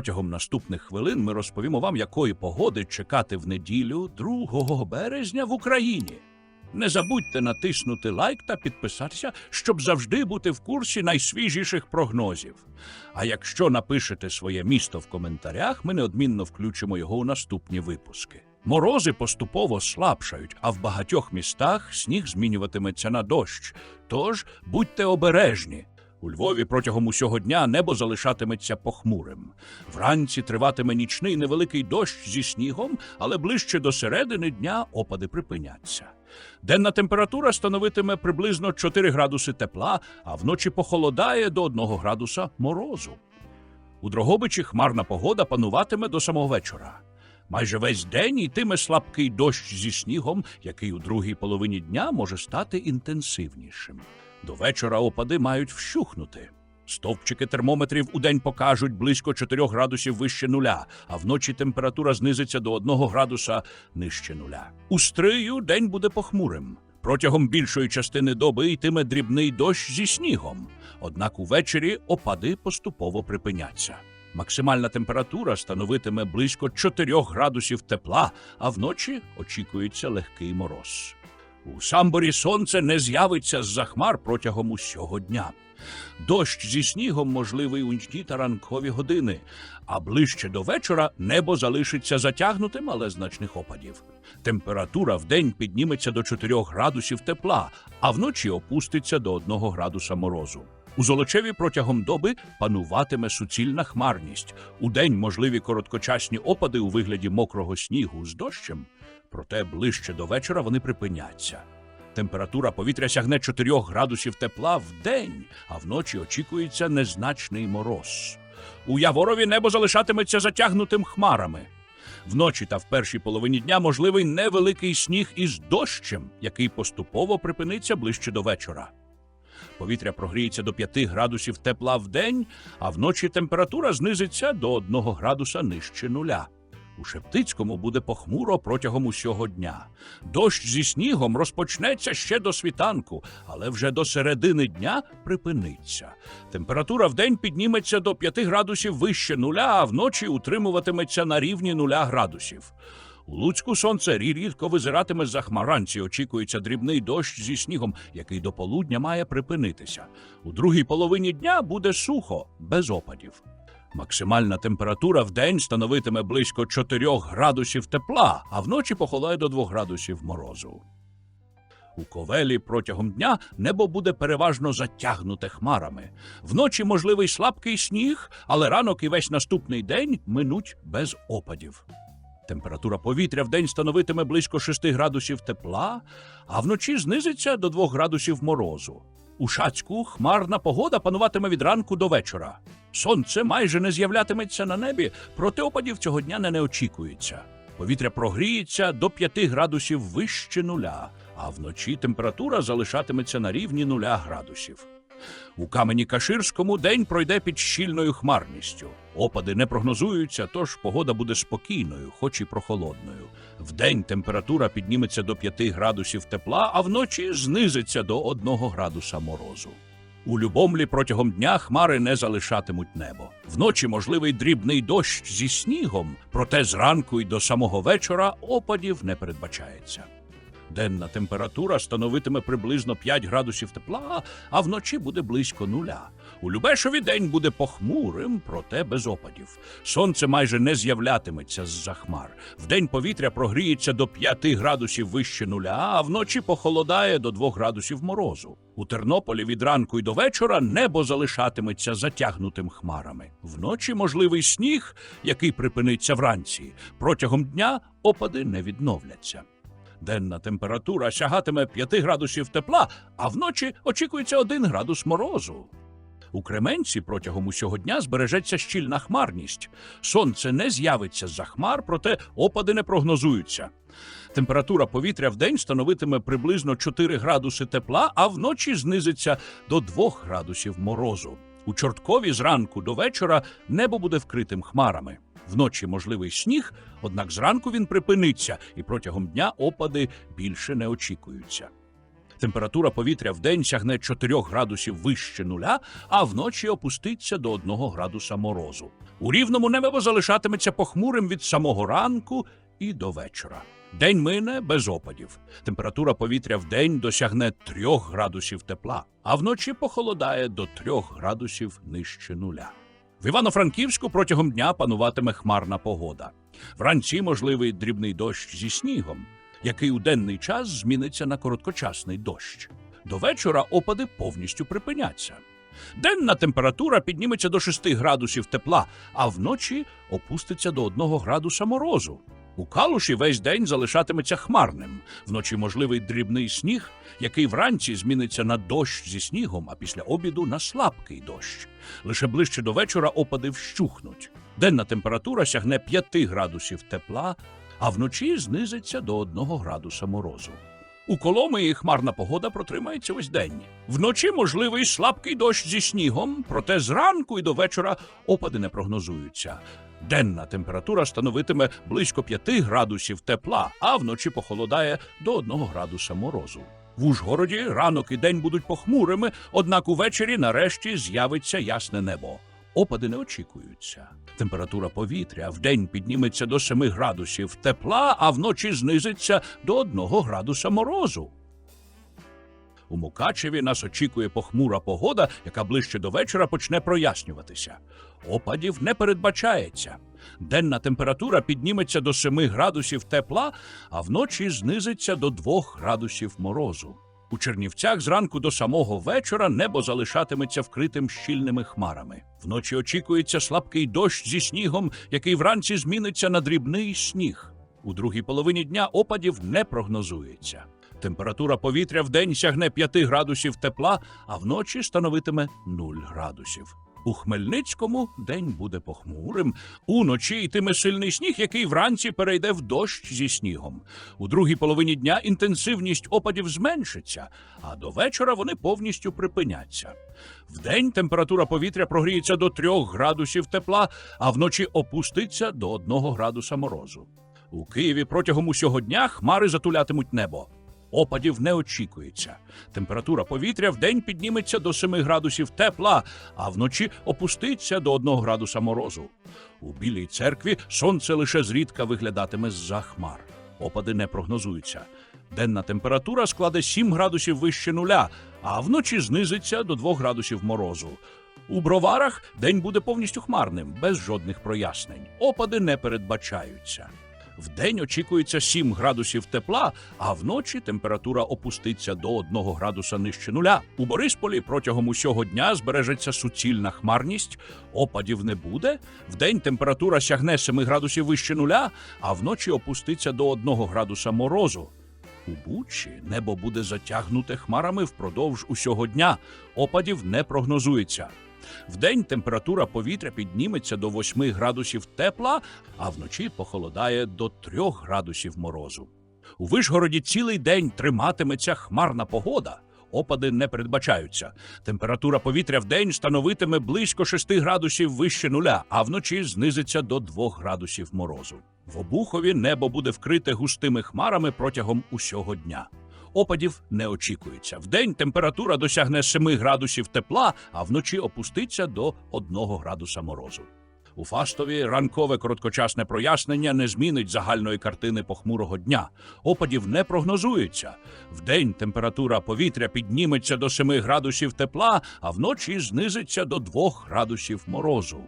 Протягом наступних хвилин ми розповімо вам, якої погоди чекати в неділю 2 березня в Україні. Не забудьте натиснути лайк та підписатися, щоб завжди бути в курсі найсвіжіших прогнозів. А якщо напишете своє місто в коментарях, ми неодмінно включимо його у наступні випуски. Морози поступово слабшають, а в багатьох містах сніг змінюватиметься на дощ. Тож будьте обережні. У Львові протягом усього дня небо залишатиметься похмурим. Вранці триватиме нічний невеликий дощ зі снігом, але ближче до середини дня опади припиняться. Денна температура становитиме приблизно 4 градуси тепла, а вночі похолодає до 1 градуса морозу. У Дрогобичі хмарна погода пануватиме до самого вечора. Майже весь день йтиме слабкий дощ зі снігом, який у другій половині дня може стати інтенсивнішим. До вечора опади мають вщухнути. Стовпчики термометрів у день покажуть близько 4 градусів вище нуля, а вночі температура знизиться до 1 градуса нижче нуля. У стрию день буде похмурим. Протягом більшої частини доби йтиме дрібний дощ зі снігом. Однак увечері опади поступово припиняться. Максимальна температура становитиме близько 4 градусів тепла, а вночі очікується легкий мороз. У самборі сонце не з'явиться з-за хмар протягом усього дня. Дощ зі снігом можливий у нічні та ранкові години, а ближче до вечора небо залишиться затягнутим, але значних опадів. Температура в день підніметься до 4 градусів тепла, а вночі опуститься до 1 градуса морозу. У Золочеві протягом доби пануватиме суцільна хмарність. У день можливі короткочасні опади у вигляді мокрого снігу з дощем, проте ближче до вечора вони припиняться. Температура повітря сягне 4 градусів тепла в день, а вночі очікується незначний мороз. У Яворові небо залишатиметься затягнутим хмарами. Вночі та в першій половині дня можливий невеликий сніг із дощем, який поступово припиниться ближче до вечора. Повітря прогріється до 5 градусів тепла в день, а вночі температура знизиться до 1 градуса нижче нуля. У Шептицькому буде похмуро протягом усього дня. Дощ зі снігом розпочнеться ще до світанку, але вже до середини дня припиниться. Температура в день підніметься до 5 градусів вище нуля, а вночі утримуватиметься на рівні нуля градусів. У Луцьку сонце рідко визиратиме за хмаранці. Очікується дрібний дощ зі снігом, який до полудня має припинитися. У другій половині дня буде сухо, без опадів. Максимальна температура в день становитиме близько 4 градусів тепла, а вночі похолає до 2 градусів морозу. У ковелі протягом дня небо буде переважно затягнуте хмарами. Вночі можливий слабкий сніг, але ранок і весь наступний день минуть без опадів. Температура повітря в день становитиме близько 6 градусів тепла, а вночі знизиться до 2 градусів морозу. У Шацьку хмарна погода пануватиме від ранку до вечора. Сонце майже не з'являтиметься на небі, проте опадів цього дня не, не очікується. Повітря прогріється до 5 градусів вище нуля, а вночі температура залишатиметься на рівні нуля градусів. У камені Каширському день пройде під щільною хмарністю. Опади не прогнозуються, тож погода буде спокійною, хоч і прохолодною. Вдень температура підніметься до 5 градусів тепла, а вночі знизиться до 1 градуса морозу. У Любомлі протягом дня хмари не залишатимуть небо. Вночі можливий дрібний дощ зі снігом, проте зранку й до самого вечора опадів не передбачається. Денна температура становитиме приблизно 5 градусів тепла, а вночі буде близько нуля. У Любешові день буде похмурим, проте без опадів. Сонце майже не з'являтиметься з-за хмар. Вдень повітря прогріється до 5 градусів вище нуля, а вночі похолодає до 2 градусів морозу. У Тернополі від ранку й до вечора небо залишатиметься затягнутим хмарами. Вночі можливий сніг, який припиниться вранці. Протягом дня опади не відновляться. Денна температура сягатиме 5 градусів тепла, а вночі очікується 1 градус морозу. У Кременці протягом усього дня збережеться щільна хмарність. Сонце не з'явиться з-за хмар, проте опади не прогнозуються. Температура повітря в день становитиме приблизно 4 градуси тепла, а вночі знизиться до 2 градусів морозу. У Чорткові зранку до вечора небо буде вкритим хмарами. Вночі можливий сніг, однак зранку він припиниться, і протягом дня опади більше не очікуються. Температура повітря вдень сягне 4 градусів вище нуля, а вночі опуститься до 1 градуса морозу. У рівному небо залишатиметься похмурим від самого ранку і до вечора. День мине без опадів. Температура повітря вдень досягне 3 градусів тепла, а вночі похолодає до 3 градусів нижче нуля. В Івано-Франківську протягом дня пануватиме хмарна погода. Вранці можливий дрібний дощ зі снігом, який у денний час зміниться на короткочасний дощ. До вечора опади повністю припиняться. Денна температура підніметься до 6 градусів тепла, а вночі опуститься до 1 градуса морозу. У калуші весь день залишатиметься хмарним. Вночі можливий дрібний сніг, який вранці зміниться на дощ зі снігом, а після обіду на слабкий дощ. Лише ближче до вечора опади вщухнуть. Денна температура сягне 5 градусів тепла, а вночі знизиться до 1 градуса морозу. У Коломиї хмарна погода протримається весь день. Вночі можливий слабкий дощ зі снігом, проте зранку і до вечора опади не прогнозуються. Денна температура становитиме близько 5 градусів тепла, а вночі похолодає до 1 градуса морозу. В Ужгороді ранок і день будуть похмурими, однак увечері нарешті з'явиться ясне небо. Опади не очікуються. Температура повітря вдень підніметься до 7 градусів тепла, а вночі знизиться до 1 градуса морозу. У Мукачеві нас очікує похмура погода, яка ближче до вечора почне прояснюватися. Опадів не передбачається. Денна температура підніметься до 7 градусів тепла, а вночі знизиться до 2 градусів морозу. У Чернівцях зранку до самого вечора небо залишатиметься вкритим щільними хмарами. Вночі очікується слабкий дощ зі снігом, який вранці зміниться на дрібний сніг. У другій половині дня опадів не прогнозується. Температура повітря вдень сягне 5 градусів тепла, а вночі становитиме 0 градусів. У Хмельницькому день буде похмурим. Уночі йтиме сильний сніг, який вранці перейде в дощ зі снігом. У другій половині дня інтенсивність опадів зменшиться, а до вечора вони повністю припиняться. Вдень температура повітря прогріється до 3 градусів тепла, а вночі опуститься до 1 градуса морозу. У Києві протягом усього дня хмари затулятимуть небо. Опадів не очікується. Температура повітря вдень підніметься до 7 градусів тепла, а вночі опуститься до 1 градуса морозу. У Білій церкві сонце лише зрідка виглядатиме з-за хмар. Опади не прогнозуються. Денна температура складе 7 градусів вище нуля, а вночі знизиться до 2 градусів морозу. У броварах день буде повністю хмарним, без жодних прояснень. Опади не передбачаються. Вдень очікується 7 градусів тепла, а вночі температура опуститься до 1 градуса нижче нуля. У Борисполі протягом усього дня збережеться суцільна хмарність, опадів не буде. Вдень температура сягне 7 градусів вище нуля, а вночі опуститься до 1 градуса морозу. У Бучі небо буде затягнуте хмарами впродовж усього дня. Опадів не прогнозується. Вдень температура повітря підніметься до 8 градусів тепла, а вночі похолодає до 3 градусів морозу. У Вишгороді цілий день триматиметься хмарна погода. Опади не передбачаються. Температура повітря вдень становитиме близько 6 градусів вище нуля, а вночі знизиться до 2 градусів морозу. В Обухові небо буде вкрите густими хмарами протягом усього дня. Опадів не очікується. Вдень температура досягне 7 градусів тепла, а вночі опуститься до 1 градуса морозу. У Фастові ранкове короткочасне прояснення не змінить загальної картини похмурого дня. Опадів не прогнозується. Вдень температура повітря підніметься до 7 градусів тепла, а вночі знизиться до 2 градусів морозу.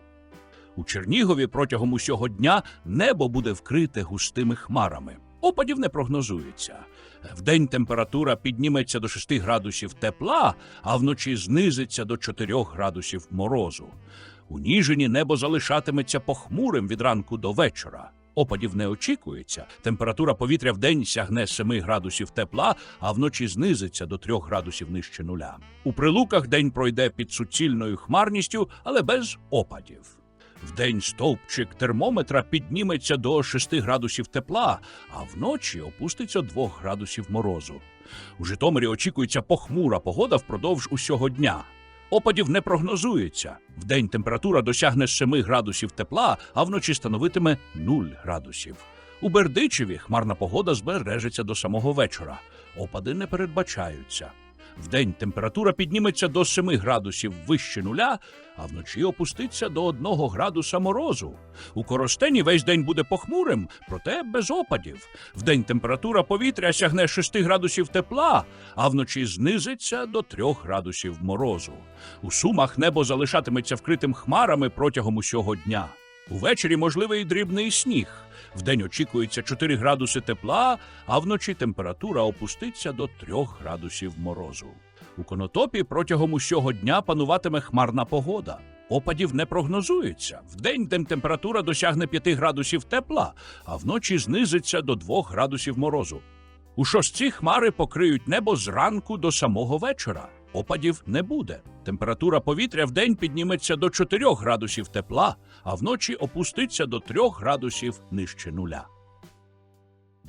У Чернігові протягом усього дня небо буде вкрите густими хмарами. Опадів не прогнозується. Вдень температура підніметься до 6 градусів тепла, а вночі знизиться до 4 градусів морозу. У Ніжині небо залишатиметься похмурим від ранку до вечора. Опадів не очікується. Температура повітря вдень сягне 7 градусів тепла, а вночі знизиться до 3 градусів нижче нуля. У прилуках день пройде під суцільною хмарністю, але без опадів. Вдень стовпчик термометра підніметься до 6 градусів тепла, а вночі опуститься 2 градусів морозу. У Житомирі очікується похмура погода впродовж усього дня. Опадів не прогнозується. Вдень температура досягне 7 градусів тепла, а вночі становитиме 0 градусів. У Бердичеві хмарна погода збережеться до самого вечора. Опади не передбачаються. Вдень температура підніметься до 7 градусів вище нуля, а вночі опуститься до 1 градуса морозу. У Коростені весь день буде похмурим, проте без опадів. Вдень температура повітря сягне 6 градусів тепла, а вночі знизиться до 3 градусів морозу. У Сумах небо залишатиметься вкритим хмарами протягом усього дня. Увечері можливий дрібний сніг. Вдень очікується 4 градуси тепла, а вночі температура опуститься до 3 градусів морозу. У конотопі протягом усього дня пануватиме хмарна погода. Опадів не прогнозується. Вдень тем- температура досягне 5 градусів тепла, а вночі знизиться до 2 градусів морозу. У шостці хмари покриють небо зранку до самого вечора. Опадів не буде. Температура повітря вдень підніметься до 4 градусів тепла, а вночі опуститься до 3 градусів нижче нуля.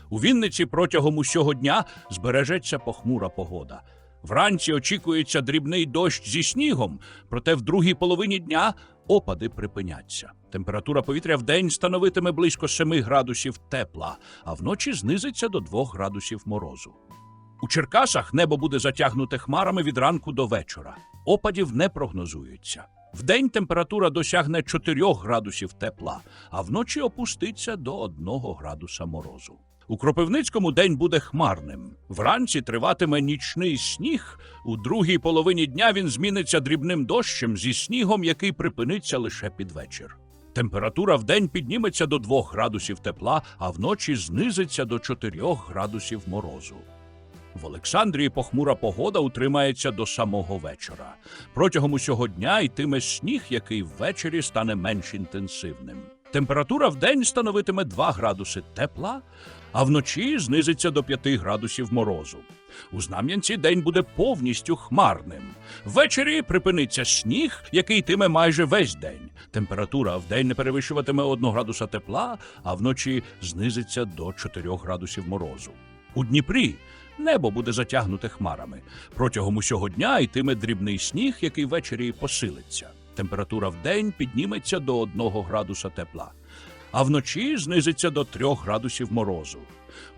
У Вінниці протягом усього дня збережеться похмура погода. Вранці очікується дрібний дощ зі снігом, проте в другій половині дня опади припиняться. Температура повітря вдень становитиме близько 7 градусів тепла, а вночі знизиться до 2 градусів морозу. У Черкасах небо буде затягнуте хмарами від ранку до вечора. Опадів не прогнозується. Вдень температура досягне 4 градусів тепла, а вночі опуститься до 1 градуса морозу. У Кропивницькому день буде хмарним. Вранці триватиме нічний сніг. У другій половині дня він зміниться дрібним дощем зі снігом, який припиниться лише під вечір. Температура вдень підніметься до 2 градусів тепла, а вночі знизиться до 4 градусів морозу. В Олександрії похмура погода утримається до самого вечора. Протягом усього дня йтиме сніг, який ввечері стане менш інтенсивним. Температура вдень становитиме 2 градуси тепла, а вночі знизиться до 5 градусів морозу. У Знам'янці день буде повністю хмарним. Ввечері припиниться сніг, який йтиме майже весь день. Температура вдень не перевищуватиме 1 градуса тепла, а вночі знизиться до 4 градусів морозу. У Дніпрі небо буде затягнуте хмарами. Протягом усього дня йтиме дрібний сніг, який ввечері посилиться. Температура вдень підніметься до 1 градуса тепла, а вночі знизиться до 3 градусів морозу.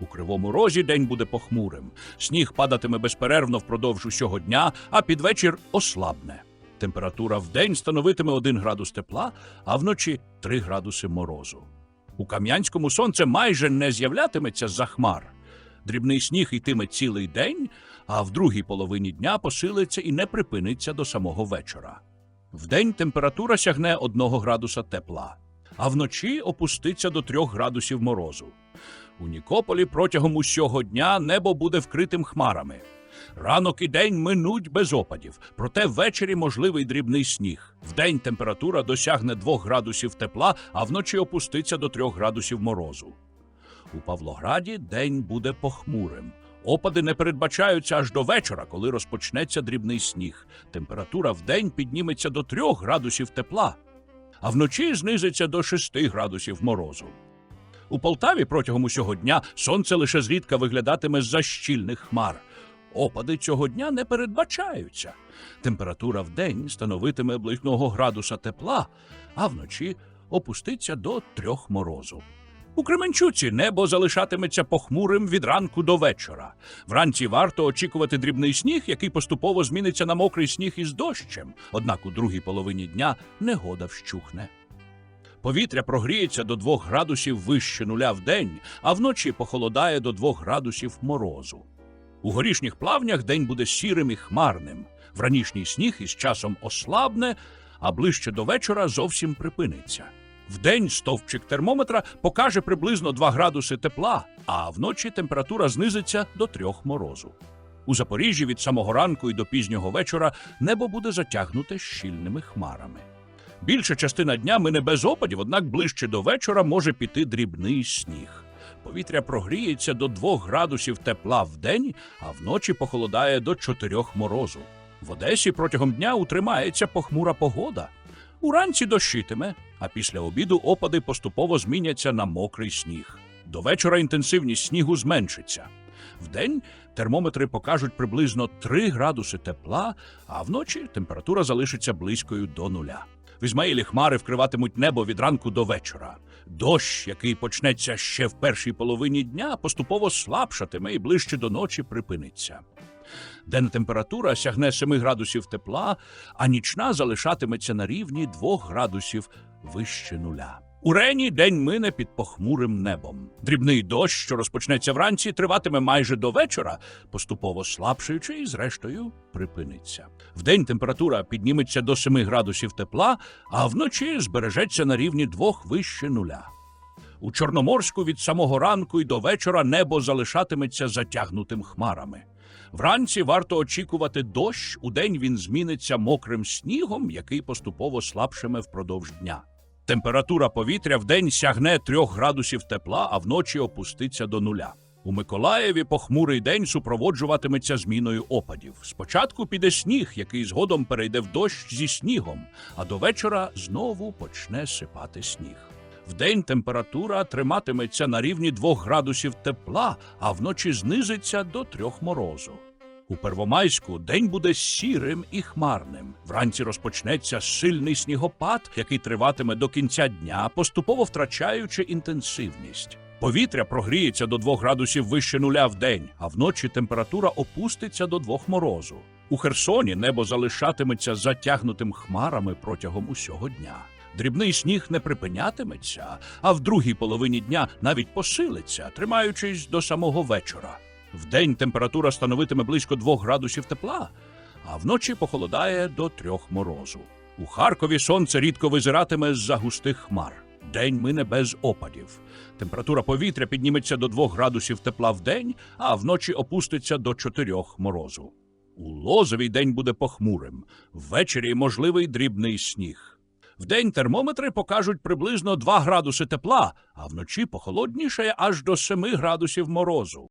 У кривому розі день буде похмурим. Сніг падатиме безперервно впродовж усього дня, а під вечір ослабне. Температура вдень становитиме 1 градус тепла, а вночі 3 градуси морозу. У Кам'янському сонце майже не з'являтиметься за хмар. Дрібний сніг йтиме цілий день, а в другій половині дня посилиться і не припиниться до самого вечора. Вдень температура сягне 1 градуса тепла, а вночі опуститься до 3 градусів морозу. У Нікополі протягом усього дня небо буде вкритим хмарами. Ранок і день минуть без опадів, проте ввечері можливий дрібний сніг. Вдень температура досягне 2 градусів тепла, а вночі опуститься до 3 градусів морозу. У Павлограді день буде похмурим. Опади не передбачаються аж до вечора, коли розпочнеться дрібний сніг. Температура вдень підніметься до 3 градусів тепла, а вночі знизиться до 6 градусів морозу. У Полтаві протягом усього дня сонце лише зрідка виглядатиме з-за щільних хмар. Опади цього дня не передбачаються. Температура вдень становитиме близько градуса тепла, а вночі опуститься до трьох морозу. У Кременчуці небо залишатиметься похмурим від ранку до вечора. Вранці варто очікувати дрібний сніг, який поступово зміниться на мокрий сніг із дощем. Однак у другій половині дня негода вщухне. Повітря прогріється до 2 градусів вище нуля в день, а вночі похолодає до 2 градусів морозу. У горішніх плавнях день буде сірим і хмарним. Вранішній сніг із часом ослабне, а ближче до вечора зовсім припиниться. Вдень стовпчик термометра покаже приблизно 2 градуси тепла, а вночі температура знизиться до 3 морозу. У Запоріжжі від самого ранку і до пізнього вечора небо буде затягнуте щільними хмарами. Більша частина дня мине без опадів, однак ближче до вечора може піти дрібний сніг. Повітря прогріється до 2 градусів тепла в день, а вночі похолодає до 4 морозу. В Одесі протягом дня утримається похмура погода. Уранці дощитиме, а після обіду опади поступово зміняться на мокрий сніг. До вечора інтенсивність снігу зменшиться. Вдень термометри покажуть приблизно 3 градуси тепла, а вночі температура залишиться близькою до нуля. В Ізмаїлі хмари вкриватимуть небо від ранку до вечора. Дощ, який почнеться ще в першій половині дня, поступово слабшатиме і ближче до ночі припиниться. Денна температура сягне 7 градусів тепла, а нічна залишатиметься на рівні 2 градусів вище нуля. У Рені день мине під похмурим небом. Дрібний дощ, що розпочнеться вранці, триватиме майже до вечора, поступово слабшаючи і, зрештою, припиниться. Вдень температура підніметься до 7 градусів тепла, а вночі збережеться на рівні 2 вище нуля. У Чорноморську від самого ранку й до вечора небо залишатиметься затягнутим хмарами. Вранці варто очікувати дощ, удень він зміниться мокрим снігом, який поступово слабшиме впродовж дня. Температура повітря вдень сягне 3 градусів тепла, а вночі опуститься до нуля. У Миколаєві похмурий день супроводжуватиметься зміною опадів. Спочатку піде сніг, який згодом перейде в дощ зі снігом, а до вечора знову почне сипати сніг. Вдень температура триматиметься на рівні 2 градусів тепла, а вночі знизиться до 3 морозу. У Первомайську день буде сірим і хмарним. Вранці розпочнеться сильний снігопад, який триватиме до кінця дня, поступово втрачаючи інтенсивність. Повітря прогріється до 2 градусів вище нуля в день, а вночі температура опуститься до 2 морозу. У Херсоні небо залишатиметься затягнутим хмарами протягом усього дня. Дрібний сніг не припинятиметься, а в другій половині дня навіть посилиться, тримаючись до самого вечора. Вдень температура становитиме близько 2 градусів тепла, а вночі похолодає до 3 морозу. У Харкові сонце рідко визиратиме з-за густих хмар. День мине без опадів. Температура повітря підніметься до 2 градусів тепла в день, а вночі опуститься до 4 морозу. У Лозовій день буде похмурим, ввечері можливий дрібний сніг. Вдень термометри покажуть приблизно 2 градуси тепла, а вночі похолодніше аж до 7 градусів морозу.